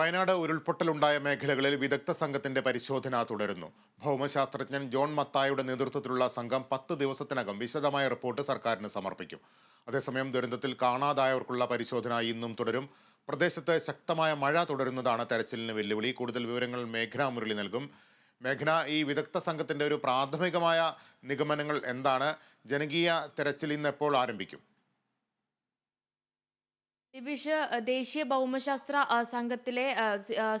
വയനാട് ഉരുൾപൊട്ടലുണ്ടായ മേഖലകളിൽ വിദഗ്ധ സംഘത്തിന്റെ പരിശോധന തുടരുന്നു. ഭൗമശാസ്ത്രജ്ഞൻ ജോൺ മത്തായുടെ നേതൃത്വത്തിലുള്ള സംഘം പത്ത് ദിവസത്തിനകം വിശദമായ റിപ്പോർട്ട് സർക്കാരിന് സമർപ്പിക്കും. അതേസമയം ദുരന്തത്തിൽ കാണാതായവർക്കുള്ള പരിശോധന ഇന്നും തുടരും. പ്രദേശത്ത് ശക്തമായ മഴ തുടരുന്നതാണ് തെരച്ചിലിന് വെല്ലുവിളി. കൂടുതൽ വിവരങ്ങൾ മേഘന മുരളി നൽകും. മേഘന ഈ വിദഗ്ധ സംഘത്തിന്റെ ഒരു പ്രാഥമികമായ നിഗമനങ്ങൾ എന്താണ്? ജനകീയ തെരച്ചിൽ ഇന്ന് എപ്പോൾ ആരംഭിക്കും? ദിബിഷ് ദേശീയ ഭൗമശാസ്ത്ര സംഘത്തിലെ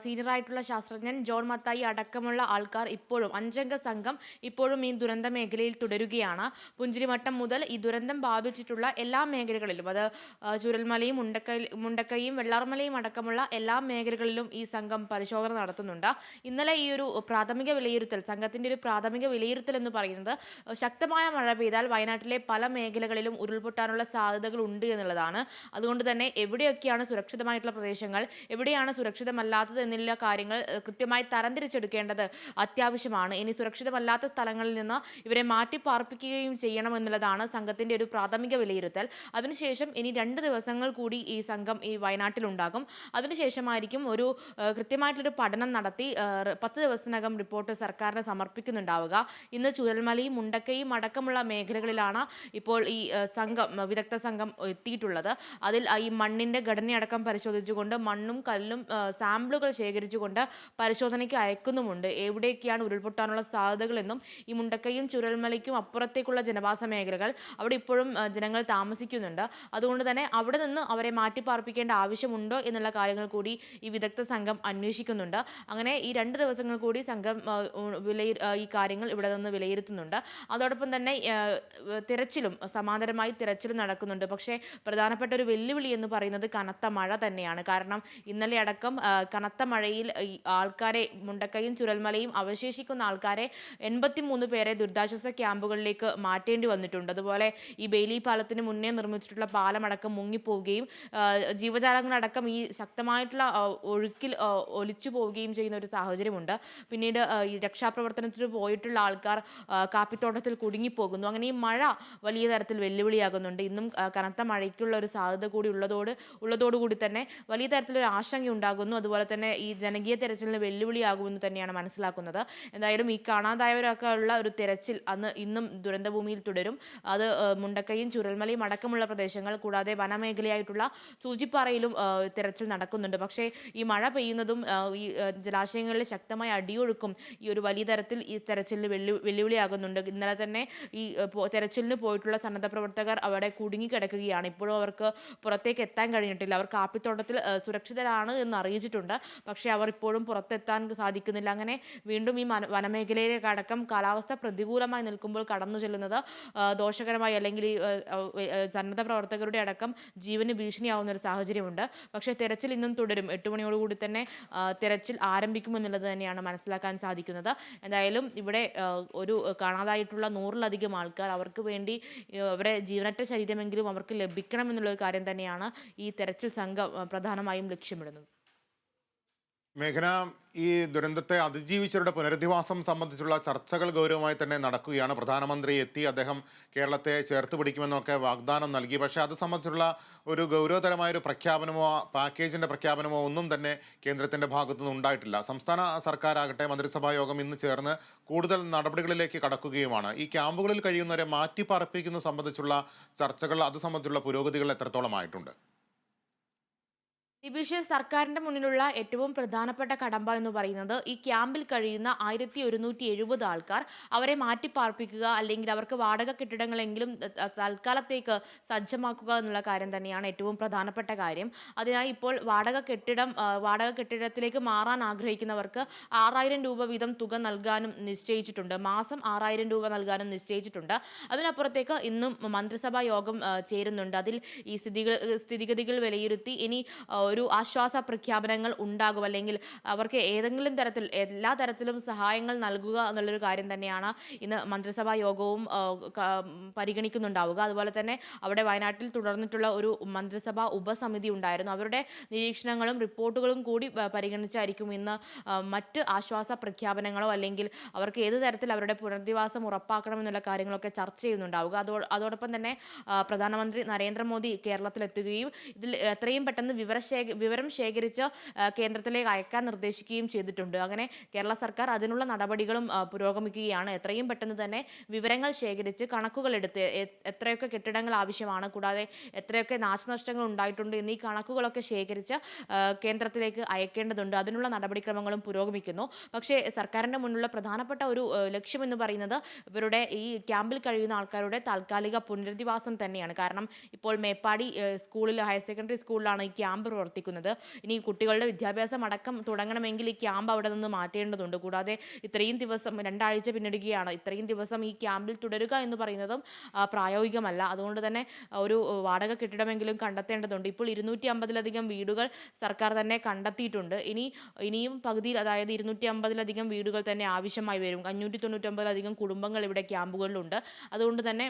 സീനിയർ ആയിട്ടുള്ള ശാസ്ത്രജ്ഞൻ ജോൺ മത്തായി അടക്കമുള്ള ആൾക്കാർ ഇപ്പോഴും അഞ്ചംഗ സംഘം ഇപ്പോഴും ഈ ദുരന്ത മേഖലയിൽ തുടരുകയാണ്. പുഞ്ചിരിമട്ടം മുതൽ ഈ ദുരന്തം ബാധിച്ചിട്ടുള്ള എല്ലാ മേഖലകളിലും അത് ചുരൽമലയും മുണ്ടക്കൈ മുണ്ടക്കൈയും വെള്ളാർമലയും അടക്കമുള്ള എല്ലാ മേഖലകളിലും ഈ സംഘം പരിശോധന നടത്തുന്നുണ്ട്. ഇന്നലെ ഈ ഒരു പ്രാഥമിക വിലയിരുത്തൽ സംഘത്തിന്റെ ഒരു പ്രാഥമിക വിലയിരുത്തൽ എന്ന് പറയുന്നത് ശക്തമായ മഴ പെയ്താൽ വയനാട്ടിലെ പല മേഖലകളിലും ഉരുൾപൊട്ടാനുള്ള സാധ്യതകൾ ഉണ്ട് എന്നുള്ളതാണ്. അതുകൊണ്ട് തന്നെ എവിടെയൊക്കെയാണ് സുരക്ഷിതമായിട്ടുള്ള പ്രദേശങ്ങൾ എവിടെയാണ് സുരക്ഷിതമല്ലാത്തത് എന്നുള്ള കാര്യങ്ങൾ കൃത്യമായി തരംതിരിച്ചെടുക്കേണ്ടത് അത്യാവശ്യമാണ്. ഇനി സുരക്ഷിതമല്ലാത്ത സ്ഥലങ്ങളിൽ നിന്ന് ഇവരെ മാറ്റി പാർപ്പിക്കുകയും ചെയ്യണം എന്നുള്ളതാണ് സംഘത്തിന്റെ ഒരു പ്രാഥമിക വിലയിരുത്തൽ. അതിനുശേഷം ഇനി രണ്ട് ദിവസങ്ങൾ കൂടി ഈ സംഘം ഈ വയനാട്ടിലുണ്ടാകും. അതിനുശേഷമായിരിക്കും ഒരു കൃത്യമായിട്ടുള്ളൊരു പഠനം നടത്തി പത്ത് ദിവസത്തിനകം റിപ്പോർട്ട് സർക്കാരിന് സമർപ്പിക്കുന്നുണ്ടാവുക. ഇന്ന് ചുരൽമലയും മുണ്ടക്കയും അടക്കമുള്ള മേഖലകളിലാണ് ഇപ്പോൾ ഈ സംഘം വിദഗ്ധ സംഘം എത്തിയിട്ടുള്ളത്. അതിൽ ഈ മണ്ണിന്റെ ഘടനയടക്കം പരിശോധിച്ചുകൊണ്ട് മണ്ണും കല്ലും സാമ്പിളുകൾ ശേഖരിച്ചുകൊണ്ട് പരിശോധനയ്ക്ക് അയക്കുന്നുമുണ്ട്. എവിടെയൊക്കെയാണ് ഉരുൾപൊട്ടാനുള്ള സാധ്യതകളെന്നും ഈ മുണ്ടക്കയും ചുരൽമലയ്ക്കും അപ്പുറത്തേക്കുള്ള ജനവാസ മേഖലകൾ അവിടെ ഇപ്പോഴും ജനങ്ങൾ താമസിക്കുന്നുണ്ട്. അതുകൊണ്ട് തന്നെ അവിടെ നിന്ന് അവരെ മാറ്റിപ്പാർപ്പിക്കേണ്ട ആവശ്യമുണ്ടോ എന്നുള്ള കാര്യങ്ങൾ കൂടി ഈ വിദഗ്ധ സംഘം അന്വേഷിക്കുന്നുണ്ട്. അങ്ങനെ ഈ രണ്ട് ദിവസങ്ങൾ കൂടി സംഘം വിലയി ഈ കാര്യങ്ങൾ ഇവിടെ നിന്ന് വിലയിരുത്തുന്നുണ്ട്. അതോടൊപ്പം തന്നെ തിരച്ചിലും സമാന്തരമായി തിരച്ചിലും നടക്കുന്നുണ്ട്. പക്ഷേ പ്രധാനപ്പെട്ട ഒരു വെല്ലുവിളി എന്ന് പറയുന്നത് കനത്ത മഴ തന്നെയാണ്. കാരണം ഇന്നലെ അടക്കം കനത്ത മഴയിൽ ആൾക്കാരെ മുണ്ടക്കയും ചുരൽമലയും അവശേഷിക്കുന്ന ആൾക്കാരെ എൺപത്തിമൂന്ന് പേരെ ദുരിതാശ്വാസ ക്യാമ്പുകളിലേക്ക് മാറ്റേണ്ടി വന്നിട്ടുണ്ട്. അതുപോലെ ഈ ബെയിലി പാലത്തിന് മുന്നേ നിർമ്മിച്ചിട്ടുള്ള പാലമടക്കം മുങ്ങിപ്പോവുകയും ജീവജാലങ്ങളടക്കം ഈ ശക്തമായിട്ടുള്ള ഒഴുക്കിൽ ഒലിച്ചു പോവുകയും ചെയ്യുന്ന ഒരു സാഹചര്യമുണ്ട്. പിന്നീട് ഈ രക്ഷാപ്രവർത്തനത്തിന് പോയിട്ടുള്ള ആൾക്കാർ കാപ്പിത്തോട്ടത്തിൽ കുടുങ്ങിപ്പോകുന്നു. അങ്ങനെ ഈ മഴ വലിയ തരത്തിൽ വെല്ലുവിളിയാകുന്നുണ്ട്. ഇന്നും കനത്ത മഴയ്ക്കുള്ള ഒരു സാധ്യത കൂടി ഉള്ളതോട് ഉള്ളതോടുകൂടി തന്നെ വലിയ തരത്തിലൊരു ആശങ്ക ഉണ്ടാകുന്നു അതുപോലെ തന്നെ ഈ ജനകീയ തെരച്ചിലിന് വെല്ലുവിളിയാകുമെന്ന് തന്നെയാണ് മനസ്സിലാക്കുന്നത്. എന്തായാലും ഈ കാണാതായവരൊക്കെ ഉള്ള ഒരു തെരച്ചിൽ അന്ന് ഇന്നും ദുരന്തഭൂമിയിൽ തുടരും. അത് മുണ്ടക്കയും ചുരൽമലയും അടക്കമുള്ള പ്രദേശങ്ങൾ കൂടാതെ വനമേഖലയായിട്ടുള്ള സൂചിപ്പാറയിലും തെരച്ചിൽ നടക്കുന്നുണ്ട്. പക്ഷേ ഈ മഴ പെയ്യുന്നതും ഈ ജലാശയങ്ങളിൽ ശക്തമായ അടിയൊഴുക്കും ഈ ഒരു വലിയ തരത്തിൽ ഈ തെരച്ചിലിന് വെല്ലു വെല്ലുവിളിയാകുന്നുണ്ട്. ഇന്നലെ തന്നെ ഈ തെരച്ചിലിന് പോയിട്ടുള്ള സന്നദ്ധ പ്രവർത്തകർ അവിടെ കുടുങ്ങിക്കിടക്കുകയാണ്. ഇപ്പോഴും അവർക്ക് പുറത്തേക്ക് എത്താൻ കഴിഞ്ഞിട്ടില്ല. അവർ കാപ്പിത്തോട്ടത്തിൽ സുരക്ഷിതരാണ് എന്ന് അറിയിച്ചിട്ടുണ്ട്. പക്ഷേ അവർ ഇപ്പോഴും പുറത്തെത്താൻ സാധിക്കുന്നില്ല. അങ്ങനെ വീണ്ടും ഈ വന വനമേഖലയിലേക്ക് അടക്കം കാലാവസ്ഥ പ്രതികൂലമായി നിൽക്കുമ്പോൾ കടന്നു ചെല്ലുന്നത് ദോഷകരമായി അല്ലെങ്കിൽ ഈ സന്നദ്ധ പ്രവർത്തകരുടെ അടക്കം ജീവന് ഭീഷണിയാവുന്ന ഒരു സാഹചര്യമുണ്ട്. പക്ഷേ തെരച്ചിൽ ഇന്നും തുടരും. എട്ട് മണിയോടുകൂടി തന്നെ തെരച്ചിൽ ആരംഭിക്കുമെന്നുള്ളത് തന്നെയാണ് മനസ്സിലാക്കാൻ സാധിക്കുന്നത്. എന്തായാലും ഇവിടെ ഒരു കാണാതായിട്ടുള്ള നൂറിലധികം ആൾക്കാർ അവർക്ക് വേണ്ടി അവരെ ജീവനറ്റ ശരീരമെങ്കിലും അവർക്ക് ലഭിക്കണം എന്നുള്ള ഒരു കാര്യം തന്നെയാണ് ഈ തെരച്ചിൽ സംഘം പ്രധാനമായും ലക്ഷ്യമിടുന്നത്. മേഘന ഈ ദുരന്തത്തെ അതിജീവിച്ചവരുടെ പുനരധിവാസം സംബന്ധിച്ചുള്ള ചർച്ചകൾ ഗൗരവമായി തന്നെ നടക്കുകയാണ്. പ്രധാനമന്ത്രി എത്തി അദ്ദേഹം കേരളത്തെ ചേർത്ത് പിടിക്കുമെന്നൊക്കെ വാഗ്ദാനം നൽകി. പക്ഷേ അത് സംബന്ധിച്ചുള്ള ഒരു ഗൗരവതരമായ ഒരു പ്രഖ്യാപനമോ പാക്കേജിന്റെ പ്രഖ്യാപനമോ ഒന്നും തന്നെ കേന്ദ്രത്തിന്റെ ഭാഗത്തുനിന്ന് ഉണ്ടായിട്ടില്ല. സംസ്ഥാന സർക്കാരാകട്ടെ മന്ത്രിസഭാ യോഗം ഇന്ന് ചേർന്ന് കൂടുതൽ നടപടികളിലേക്ക് കടക്കുകയുമാണ്. ഈ ക്യാമ്പുകളിൽ കഴിയുന്നവരെ മാറ്റിപ്പാർപ്പിക്കുന്നത് സംബന്ധിച്ചുള്ള ചർച്ചകൾ അത് സംബന്ധിച്ചുള്ള പുരോഗതികൾ എത്രത്തോളമായിട്ടുണ്ട്? ദിബിഷ് സർക്കാരിന്റെ മുന്നിലുള്ള ഏറ്റവും പ്രധാനപ്പെട്ട കടമ്പ എന്ന് പറയുന്നത് ഈ ക്യാമ്പിൽ കഴിയുന്ന ആയിരത്തി ഒരുന്നൂറ്റി എഴുപത് ആൾക്കാർ അവരെ മാറ്റിപ്പാർപ്പിക്കുക അല്ലെങ്കിൽ അവർക്ക് വാടക കെട്ടിടങ്ങളെങ്കിലും തൽക്കാലത്തേക്ക് സജ്ജമാക്കുക എന്നുള്ള കാര്യം തന്നെയാണ് ഏറ്റവും പ്രധാനപ്പെട്ട കാര്യം. അതിനായി ഇപ്പോൾ വാടക കെട്ടിടം വാടക കെട്ടിടത്തിലേക്ക് മാറാൻ ആഗ്രഹിക്കുന്നവർക്ക് ആറായിരം രൂപ വീതം തുക നൽകാനും നിശ്ചയിച്ചിട്ടുണ്ട്. മാസം ആറായിരം രൂപ നൽകാനും നിശ്ചയിച്ചിട്ടുണ്ട്. അതിനപ്പുറത്തേക്ക് ഇന്നും മന്ത്രിസഭാ യോഗം ചേരുന്നുണ്ട്. അതിൽ ഈ സ്ഥിതിഗതികൾ വിലയിരുത്തി ഇനി ഒരു ആശ്വാസ പ്രഖ്യാപനങ്ങൾ ഉണ്ടാകും. അല്ലെങ്കിൽ അവർക്ക് ഏതെങ്കിലും തരത്തിൽ എല്ലാ തരത്തിലും സഹായങ്ങൾ നൽകുക എന്നുള്ളൊരു കാര്യം തന്നെയാണ് ഇന്ന് മന്ത്രിസഭാ യോഗവും പരിഗണിക്കുന്നുണ്ടാവുക. അതുപോലെ തന്നെ അവിടെ വയനാട്ടിൽ തുടർന്നിട്ടുള്ള ഒരു മന്ത്രിസഭാ ഉപസമിതി ഉണ്ടായിരുന്നു. അവരുടെ നിരീക്ഷണങ്ങളും റിപ്പോർട്ടുകളും കൂടി പരിഗണിച്ചായിരിക്കും ഇന്ന് മറ്റ് ആശ്വാസ പ്രഖ്യാപനങ്ങളോ അല്ലെങ്കിൽ അവർക്ക് ഏത് തരത്തിൽ അവരുടെ പുനരധിവാസം ഉറപ്പാക്കണം എന്നുള്ള കാര്യങ്ങളൊക്കെ ചർച്ച ചെയ്യുന്നുണ്ടാവുക. അതോ അതോടൊപ്പം തന്നെ പ്രധാനമന്ത്രി നരേന്ദ്രമോദി കേരളത്തിലെത്തുകയും ഇതിൽ എത്രയും പെട്ടെന്ന് വിവരശേഖരണം ശേഖ വിവരം ശേഖരിച്ച് കേന്ദ്രത്തിലേക്ക് അയക്കാൻ നിർദ്ദേശിക്കുകയും ചെയ്തിട്ടുണ്ട്. അങ്ങനെ കേരള സർക്കാർ അതിനുള്ള നടപടികളും പുരോഗമിക്കുകയാണ്. എത്രയും പെട്ടെന്ന് തന്നെ വിവരങ്ങൾ ശേഖരിച്ച് കണക്കുകൾ എടുത്ത് എത്രയൊക്കെ കെട്ടിടങ്ങൾ ആവശ്യമാണ് കൂടാതെ എത്രയൊക്കെ നാശനഷ്ടങ്ങൾ ഉണ്ടായിട്ടുണ്ട് എന്നീ കണക്കുകളൊക്കെ ശേഖരിച്ച് കേന്ദ്രത്തിലേക്ക് അയക്കേണ്ടതുണ്ട്. അതിനുള്ള നടപടിക്രമങ്ങളും പുരോഗമിക്കുന്നു. പക്ഷേ സർക്കാരിന്റെ മുന്നിലുള്ള പ്രധാനപ്പെട്ട ഒരു ലക്ഷ്യം എന്ന് പറയുന്നത് ഇവരുടെ ഈ ക്യാമ്പിൽ കഴിയുന്ന ആൾക്കാരുടെ താൽക്കാലിക പുനരധിവാസം തന്നെയാണ്. കാരണം ഇപ്പോൾ മേപ്പാടി സ്കൂളിൽ ഹയർ സെക്കൻഡറി സ്കൂളിലാണ് ഈ ക്യാമ്പ് പ്രവർത്തിക്കുന്നത് ഇനി കുട്ടികളുടെ വിദ്യാഭ്യാസം അടക്കം തുടങ്ങണമെങ്കിൽ ഈ ക്യാമ്പ് അവിടെ നിന്ന് മാറ്റേണ്ടതുണ്ട്. കൂടാതെ ഇത്രയും ദിവസം രണ്ടാഴ്ച പിന്നിടുകയാണ്. ഇത്രയും ദിവസം ഈ ക്യാമ്പിൽ തുടരുക എന്ന് പറയുന്നതും പ്രായോഗികമല്ല. അതുകൊണ്ട് തന്നെ ഒരു വാടക കെട്ടിടമെങ്കിലും കണ്ടെത്തേണ്ടതുണ്ട്. ഇപ്പോൾ ഇരുന്നൂറ്റി അമ്പതിലധികം വീടുകൾ സർക്കാർ തന്നെ കണ്ടെത്തിയിട്ടുണ്ട്. ഇനി ഇനിയും പകുതിയിൽ അതായത് ഇരുന്നൂറ്റി അമ്പതിലധികം വീടുകൾ തന്നെ ആവശ്യമായി വരും. അഞ്ഞൂറ്റി തൊണ്ണൂറ്റൊമ്പതിലധികം കുടുംബങ്ങൾ ഇവിടെ ക്യാമ്പുകളിലുണ്ട്. അതുകൊണ്ട് തന്നെ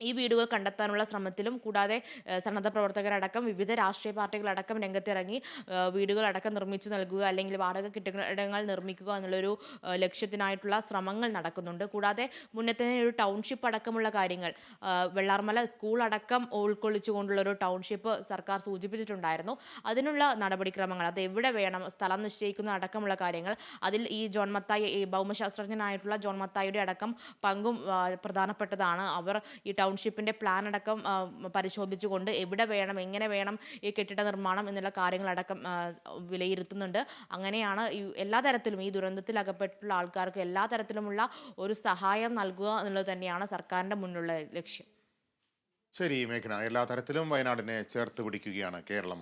ഈ വീടുകൾ കണ്ടെത്താനുള്ള ശ്രമത്തിലും കൂടാതെ സന്നദ്ധ പ്രവർത്തകരടക്കം വിവിധ രാഷ്ട്രീയ പാർട്ടികളടക്കം രംഗത്തിറങ്ങി വീടുകളടക്കം നിർമ്മിച്ചു നൽകുക അല്ലെങ്കിൽ വാടക കെട്ടിടങ്ങൾ നിർമ്മിക്കുക എന്നുള്ളൊരു ലക്ഷ്യത്തിനായിട്ടുള്ള ശ്രമങ്ങൾ നടക്കുന്നുണ്ട്. കൂടാതെ മുന്നത്തെ ഒരു ടൗൺഷിപ്പ് അടക്കമുള്ള കാര്യങ്ങൾ വെള്ളാർമല സ്കൂൾ അടക്കം ഉൾക്കൊള്ളിച്ചുകൊണ്ടുള്ള ഒരു ടൗൺഷിപ്പ് സർക്കാർ സൂചിപ്പിച്ചിട്ടുണ്ടായിരുന്നു. അതിനുള്ള നടപടിക്രമങ്ങൾ അത് എവിടെ വേണം സ്ഥലം നിശ്ചയിക്കുന്ന അടക്കമുള്ള കാര്യങ്ങൾ അതിൽ ഈ ജോൺ മത്തായി ഭൗമശാസ്ത്രജ്ഞനായിട്ടുള്ള ജോൺ മത്തായിയുടെ അടക്കം പങ്കും പ്രധാനപ്പെട്ടതാണ്. അവർ ഈ ടൗൺഷിപ്പിന്റെ പ്ലാൻ അടക്കം പരിശോധിച്ചുകൊണ്ട് എവിടെ വേണം എങ്ങനെ വേണം ഈ കെട്ടിട നിർമ്മാണം എന്നുള്ള കാര്യങ്ങളടക്കം വിലയിരുത്തുന്നുണ്ട്. അങ്ങനെയാണ് ഈ എല്ലാ തരത്തിലും ഈ ദുരന്തത്തിൽ അകപ്പെട്ടിട്ടുള്ള ആൾക്കാർക്ക് എല്ലാ തരത്തിലുമുള്ള ഒരു സഹായം നൽകുക എന്നുള്ളത് തന്നെയാണ് സർക്കാരിന്റെ മുന്നിലുള്ള ലക്ഷ്യം. ശരി മേഘന. എല്ലാ തരത്തിലും വയനാടിനെ ചേർത്ത് പിടിക്കുകയാണ് കേരളം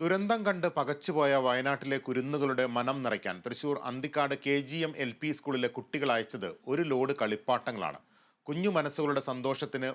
ദുരന്തം കണ്ട് പകച്ചുപോയ വയനാട്ടിലെ കുരുന്നുകളുടെ മനം നിറയ്ക്കാൻ Thrissur Anthikad K G M L P സ്കൂളിലെ കുട്ടികൾ അയച്ചത് ഒരു ലോഡ് കളിപ്പാട്ടങ്ങളാണ്. കുഞ്ഞു മനസ്സുകളുടെ സന്തോഷത്തിന്